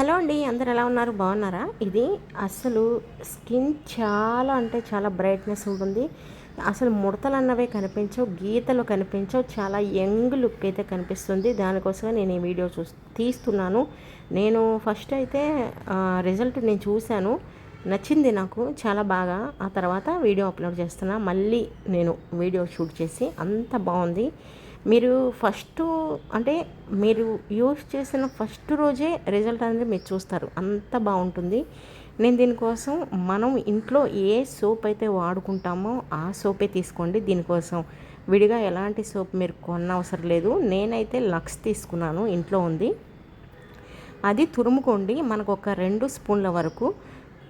Hello అండి అందరు ఎలా ఉన్నారు? బాగున్నారా? ఇది అసలు స్కిన్ చాలా అంటే చాలా బ్రైట్నెస్ ఉంటుంది. అసలు ముడతలు అన్నవే కనిపించవు గీతలు కనిపించవు చాలా యంగ్ లుక్ అయితే కనిపిస్తుంది. దానికోసమే నేను ఈ వీడియో చూ తీస్తున్నాను. నేను ఫస్ట్ అయితే రిజల్ట్ నేను చూశాను. నచ్చింది నాకు చాలా బాగా. ఆ తర్వాత వీడియో అప్లోడ్ చేస్తున్నా. మళ్ళీ నేను వీడియో షూట్ చేసి అంత బాగుంది. మీరు ఫస్ట్ అంటే మీరు యూస్ చేసిన ఫస్ట్ రోజే రిజల్ట్ అనేది మీరు చూస్తారు. అంత బాగుంటుంది. నేను దీనికోసం మనం ఇంట్లో ఏ సోప్ అయితే వాడుకుంటామో ఆ సోపే తీసుకోండి. దీనికోసం విడిగా ఎలాంటి సోప్ మీరు కొన్న అవసరం లేదు. నేనైతే లక్స్ తీసుకున్నాను. ఇంట్లో ఉంది. అది తురుముకోండి. మనకు ఒక రెండు స్పూన్ల వరకు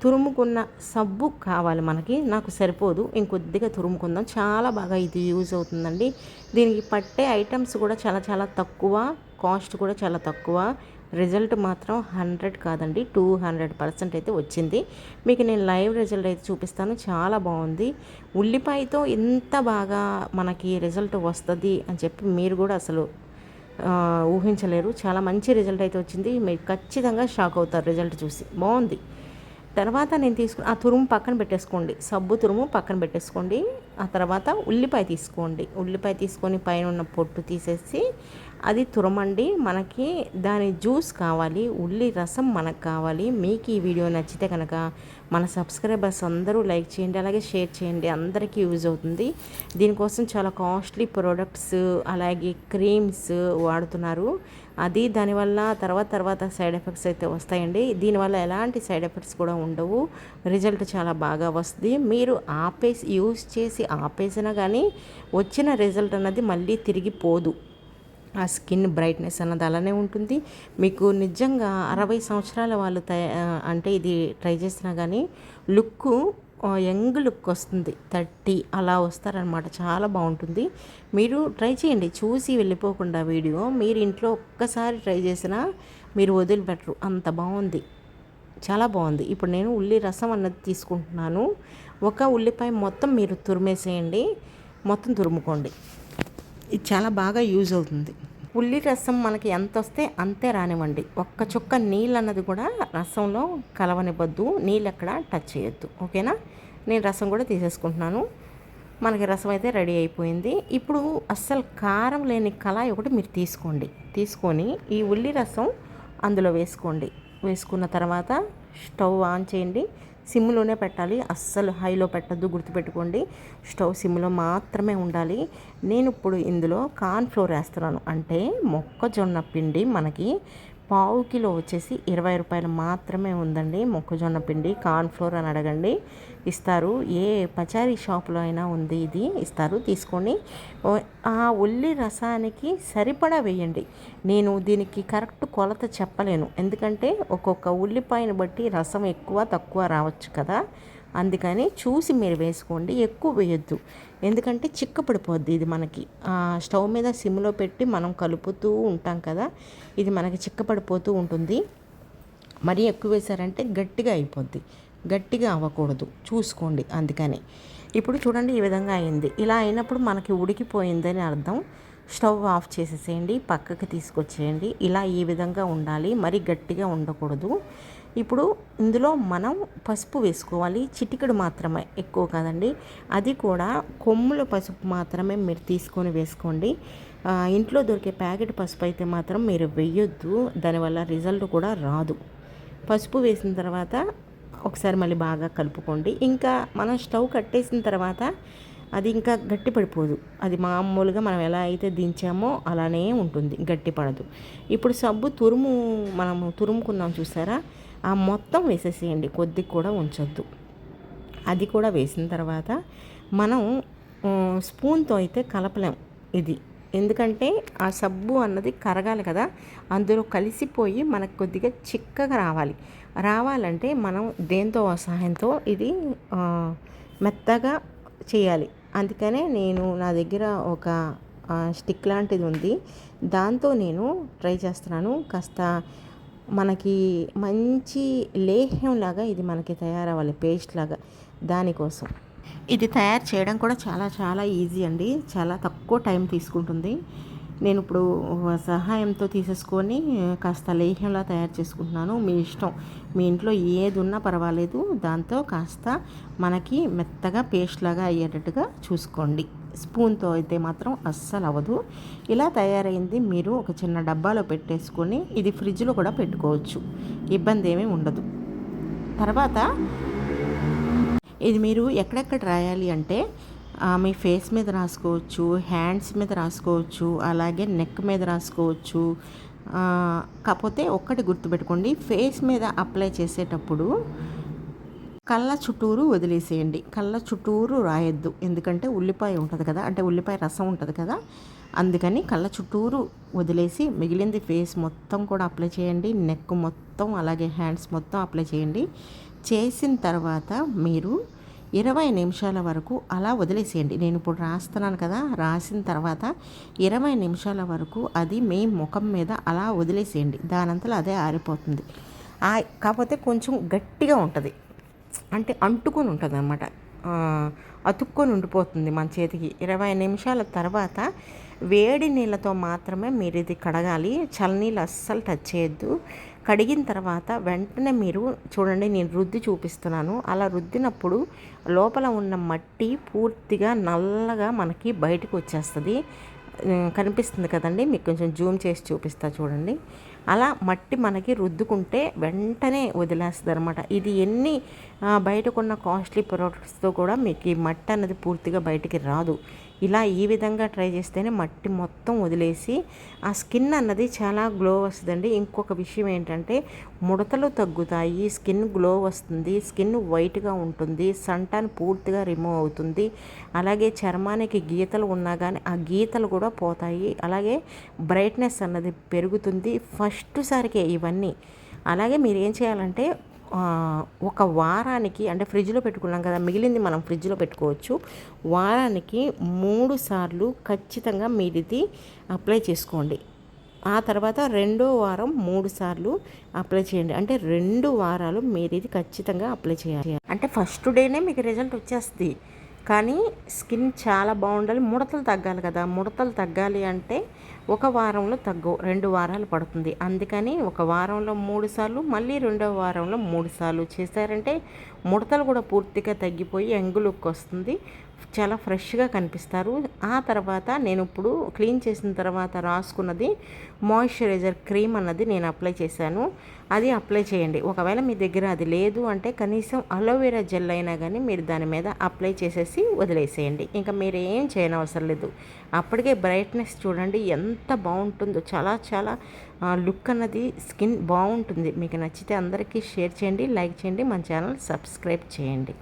తురుముకున్న సబ్బు కావాలి మనకి. నాకు సరిపోదు. ఇంకొద్దిగా తురుముకుందాం. చాలా బాగా ఇది యూజ్ అవుతుందండి. దీనికి పట్టే ఐటమ్స్ కూడా చాలా చాలా తక్కువ. కాస్ట్ కూడా చాలా తక్కువ. రిజల్ట్ మాత్రం హండ్రెడ్ కాదండి. టూ హండ్రెడ్ పర్సెంట్ అయితే వచ్చింది. మీకు నేను లైవ్ రిజల్ట్ అయితే చూపిస్తాను. చాలా బాగుంది. ఉల్లిపాయతో ఇంత బాగా మనకి రిజల్ట్ వస్తుంది అని చెప్పి మీరు కూడా అసలు ఊహించలేరు. చాలా మంచి రిజల్ట్ అయితే వచ్చింది. మీరు ఖచ్చితంగా షాక్ అవుతారు రిజల్ట్ చూసి. బాగుంది. తర్వాత నేను తీసుకుని ఆ తురుము పక్కన పెట్టేసుకోండి. సబ్బు తురుము పక్కన పెట్టేసుకోండి. ఆ తర్వాత ఉల్లిపాయ తీసుకోండి. ఉల్లిపాయ తీసుకొని పైన ఉన్న పొట్టు తీసేసి అది తురమండి. మనకి దాని జ్యూస్ కావాలి. ఉల్లి రసం మనకు కావాలి. మీకు ఈ వీడియో నచ్చితే కనుక మన సబ్స్క్రైబర్స్ అందరూ లైక్ చేయండి. అలాగే షేర్ చేయండి. అందరికీ యూజ్ అవుతుంది. దీనికోసం చాలా కాస్ట్లీ ప్రోడక్ట్స్ అలాగే క్రీమ్స్ వాడుతున్నారు. అది దానివల్ల తర్వాత తర్వాత సైడ్ ఎఫెక్ట్స్ అయితే వస్తాయండి. దీనివల్ల ఎలాంటి సైడ్ ఎఫెక్ట్స్ కూడా ఉండవు. రిజల్ట్ చాలా బాగా వస్తుంది. మీరు ఆపేసి యూస్ చేసి ఆపేసినా కానీ వచ్చిన రిజల్ట్ అన్నది మళ్ళీ తిరిగి పోదు. ఆ స్కిన్ బ్రైట్నెస్ అన్నది అలానే ఉంటుంది. మీకు నిజంగా అరవై సంవత్సరాల వాళ్ళు అంటే ఇది ట్రై చేసినా కానీ లుక్ యంగ్ లుక్ వస్తుంది. థర్టీ అలా వస్తారనమాట. చాలా బాగుంటుంది. మీరు ట్రై చేయండి. చూసి వెళ్ళిపోకుండా వీడియో. మీరు ఇంట్లో ఒక్కసారి ట్రై చేసినా మీరు వదిలిపెట్టరు. అంత బాగుంది. చాలా బాగుంది. ఇప్పుడు నేను ఉల్లి రసం అన్నది తీసుకుంటున్నాను. ఒక ఉల్లిపాయ మొత్తం మీరు తురిమేసేయండి. మొత్తం తురుముకోండి. ఇది చాలా బాగా యూజ్ అవుతుంది. ఉల్లి రసం మనకి ఎంత వస్తే అంతే రానివ్వండి. ఒక్క చుక్క నీళ్ళు అన్నది కూడా రసంలో కలవనివ్వద్దు. నీళ్ళు ఎక్కడ టచ్ చేయొద్దు. ఓకేనా నేను రసం కూడా తీసేసుకుంటున్నాను. మనకి రసం అయితే రెడీ అయిపోయింది. ఇప్పుడు అస్సలు కారం లేని కళాయి ఒకటి మీరు తీసుకోండి. తీసుకొని ఈ ఉల్లి రసం అందులో వేసుకోండి. వేసుకున్న తర్వాత స్టవ్ ఆన్ చేయండి. సిమ్లోనే పెట్టాలి. అస్సలు హైలో పెట్టద్దు గుర్తుపెట్టుకోండి. స్టవ్ సిమ్లో మాత్రమే ఉండాలి. నేను ఇప్పుడు ఇందులో కార్న్ ఫ్లోర్ వేస్తున్నాను. అంటే మొక్కజొన్న పిండి మనకి పావు కిలో వచ్చేసి ఇరవై రూపాయలు మాత్రమే ఉందండి. మొక్కజొన్న పిండి కార్న్ఫ్లోర్ అని అడగండి. ఇస్తారు. ఏ పచారీ షాప్లో అయినా ఉంది ఇది. ఇస్తారు. తీసుకొని ఆ ఉల్లి రసానికి సరిపడా వేయండి. నేను దీనికి కరెక్ట్ కొలత చెప్పలేను. ఎందుకంటే ఒక్కొక్క ఉల్లిపాయను బట్టి రసం ఎక్కువ తక్కువ రావచ్చు కదా. అందుకని చూసి మీరు వేసుకోండి ఎక్కువ వేయొద్దు. ఎందుకంటే చిక్కపడిపోద్ది ఇది మనకి. స్టవ్ మీద సిమ్లో పెట్టి మనం కలుపుతూ ఉంటాం కదా ఇది మనకి చిక్కపడిపోతూ ఉంటుంది. మరీ ఎక్కువ వేసారంటే గట్టిగా అయిపోద్ది. గట్టిగా అవ్వకూడదు. చూసుకోండి అందుకని. ఇప్పుడు చూడండి ఈ విధంగా అయింది. ఇలా అయినప్పుడు మనకి ఉడికిపోయిందని అర్థం. స్టవ్ ఆఫ్ చేసేసేయండి పక్కకి తీసుకొచ్చేయండి. ఇలా ఈ విధంగా ఉండాలి. మరీ గట్టిగా ఉండకూడదు. ఇప్పుడు ఇందులో మనం పసుపు వేసుకోవాలి. చిటికెడు మాత్రమే ఎక్కువ కాదండి. అది కూడా కొమ్ముల పసుపు మాత్రమే మీరు తీసుకొని వేసుకోండి. ఇంట్లో దొరికే ప్యాకెట్ పసుపు అయితే మాత్రం మీరు వేయొద్దు. దానివల్ల రిజల్ట్ కూడా రాదు. పసుపు వేసిన తర్వాత ఒకసారి మళ్ళీ బాగా కలుపుకోండి. ఇంకా మనం స్టవ్ కట్టేసిన తర్వాత అది ఇంకా గట్టి పడిపోదు అది మామూలుగా మనం ఎలా అయితే దించామో అలానే ఉంటుంది. గట్టి పడదు ఇప్పుడు సబ్బు తురుము మనము తురుముకున్నాం చూసారా? ఆ మొత్తం వేసేసేయండి కొద్ది కూడా ఉంచొద్దు. అది కూడా వేసిన తర్వాత మనం స్పూన్తో అయితే కలపలేం ఇది. ఎందుకంటే ఆ సబ్బు అన్నది కరగాలి కదా అందులో కలిసిపోయి మనకు కొద్దిగా చిక్కగా రావాలి. రావాలంటే మనం దేంతో సహాయంతో ఇది మెత్తగా చేయాలి. అందుకనే నేను నా దగ్గర ఒక స్టిక్ లాంటిది ఉంది. దాంతో నేను ట్రై చేస్తున్నాను. కాస్త మనకి మంచి లేహ్యంలాగా ఇది మనకి తయారవ్వాలి పేస్ట్ లాగా దానికోసం. ఇది తయారు చేయడం కూడా చాలా చాలా ఈజీ అండి. చాలా తక్కువ టైం తీసుకుంటుంది. నేను ఇప్పుడు సహాయంతో తీసేసుకొని కాస్త లేహ్యంలా తయారు చేసుకుంటున్నాను. మీ ఇష్టం. మీ ఇంట్లో ఏది ఉన్నా పర్వాలేదు. దాంతో కాస్త మనకి మెత్తగా పేస్ట్ లాగా అయ్యేటట్టుగా చూసుకోండి. స్పూన్తో అయితే మాత్రం అస్సలు అవ్వదు. ఇలా తయారైంది మీరు ఒక చిన్న డబ్బాలో పెట్టేసుకొని ఇది ఫ్రిడ్జ్లో కూడా పెట్టుకోవచ్చు. ఇబ్బంది ఏమీ ఉండదు. తర్వాత ఇది మీరు ఎక్కడెక్కడ రాయాలి అంటే మీ ఫేస్ మీద రాసుకోవచ్చు హ్యాండ్స్ మీద రాసుకోవచ్చు అలాగే నెక్ మీద రాసుకోవచ్చు కాకపోతే ఒక్కటి గుర్తుపెట్టుకోండి. ఫేస్ మీద అప్లై చేసేటప్పుడు కళ్ళ చుట్టూరు వదిలేసేయండి. కళ్ళ చుట్టూరు రాయొద్దు. ఎందుకంటే ఉల్లిపాయ ఉంటుంది కదా. అంటే ఉల్లిపాయ రసం ఉంటుంది కదా. అందుకని కళ్ళ చుట్టూరు వదిలేసి మిగిలింది ఫేస్ మొత్తం కూడా అప్లై చేయండి. నెక్ మొత్తం అలాగే హ్యాండ్స్ మొత్తం అప్లై చేయండి. చేసిన తర్వాత మీరు ఇరవై నిమిషాల వరకు అలా వదిలేసేయండి. నేను ఇప్పుడు రాస్తున్నాను కదా. రాసిన తర్వాత ఇరవై నిమిషాల వరకు అది మీ ముఖం మీద అలా వదిలేసేయండి. దానంతలో అదే ఆరిపోతుంది. కాకపోతే కొంచెం గట్టిగా ఉంటుంది. అంటే అంటుకొని ఉంటుంది అనమాట అతుక్కొని ఉండిపోతుంది మన చేతికి. ఇరవై నిమిషాల తర్వాత వేడి నీళ్ళతో మాత్రమే మీరు ఇది కడగాలి. చల్లనీళ్ళు అస్సలు టచ్ చేయొద్దు. కడిగిన తర్వాత వెంటనే మీరు చూడండి నేను రుద్ది చూపిస్తున్నాను. అలా రుద్దినప్పుడు లోపల ఉన్న మట్టి పూర్తిగా నల్లగా మనకి బయటకు వచ్చేస్తుంది. కనిపిస్తుంది కదండి? మీకు కొంచెం జూమ్ చేసి చూపిస్తా చూడండి. అలా మట్టి మనకి రుద్దుకుంటే వెంటనే వదిలేస్తుంది అనమాట ఇది ఎన్ని బయటకున్న కాస్ట్లీ ప్రోడక్ట్స్తో కూడా మీకు ఈ మట్టి అన్నది పూర్తిగా బయటికి రాదు. ఇలా ఈ విధంగా ట్రై చేస్తేనే మట్టి మొత్తం వదిలేసి ఆ స్కిన్ అన్నది చాలా గ్లో వస్తుందండి. ఇంకొక విషయం ఏంటంటే ముడతలు తగ్గుతాయి స్కిన్ గ్లో వస్తుంది స్కిన్ వైట్గా ఉంటుంది సంటాన్ పూర్తిగా రిమూవ్ అవుతుంది. అలాగే చర్మానికి గీతలు ఉన్నా కానీ ఆ గీతలు కూడా పోతాయి. అలాగే బ్రైట్నెస్ అన్నది పెరుగుతుంది. ఫస్ట్ ఫస్ట్ సారికే ఇవన్నీ. అలాగే మీరు ఏం చేయాలంటే ఒక వారానికి అంటే ఫ్రిడ్జ్లో పెట్టుకున్నాం కదా మిగిలింది మనం ఫ్రిడ్జ్లో పెట్టుకోవచ్చు. వారానికి మూడు సార్లు ఖచ్చితంగా మీరు ఇది అప్లై చేసుకోండి. ఆ తర్వాత రెండో వారం మూడు సార్లు అప్లై చేయండి. అంటే రెండు వారాలు మీరు ఇది ఖచ్చితంగా అప్లై చేయాలి. అంటే ఫస్ట్ డేనే మీకు రిజల్ట్ వచ్చేస్తుంది. కానీ స్కిన్ చాలా బాగుండాలి. ముడతలు తగ్గాలి కదా. ముడతలు తగ్గాలి అంటే ఒక వారంలో తగ్గు రెండు వారాలు పడుతుంది. అందుకని ఒక వారంలో మూడు సార్లు మళ్ళీ రెండవ వారంలో మూడు సార్లు చేశారంటే ముడతలు కూడా పూర్తిగా తగ్గిపోయి ఎంగు లుక్ వస్తుంది. చాలా ఫ్రెష్గా కనిపిస్తారు. ఆ తర్వాత నేను ఇప్పుడు క్లీన్ చేసిన తర్వాత రాసుకున్నది మాయిశ్చరైజర్ క్రీమ్ అన్నది నేను అప్లై చేశాను. అది అప్లై చేయండి. ఒకవేళ మీ దగ్గర అది లేదు అంటే కనీసం అలోవెరా జెల్ అయినా కానీ మీరు దాని మీద అప్లై చేసేసి వదిలేసేయండి. ఇంకా మీరు ఏం చేయనవసరం లేదు. అప్పటికే బ్రైట్నెస్ చూడండి ఎంత ఎంత బాగుంటుందో చాలా చాలా లుక్ అన్నది స్కిన్ బాగుంటుంది. మీకు నచ్చితే అందరికీ షేర్ చేయండి లైక్ చేయండి మన ఛానల్ సబ్స్క్రైబ్ చేయండి.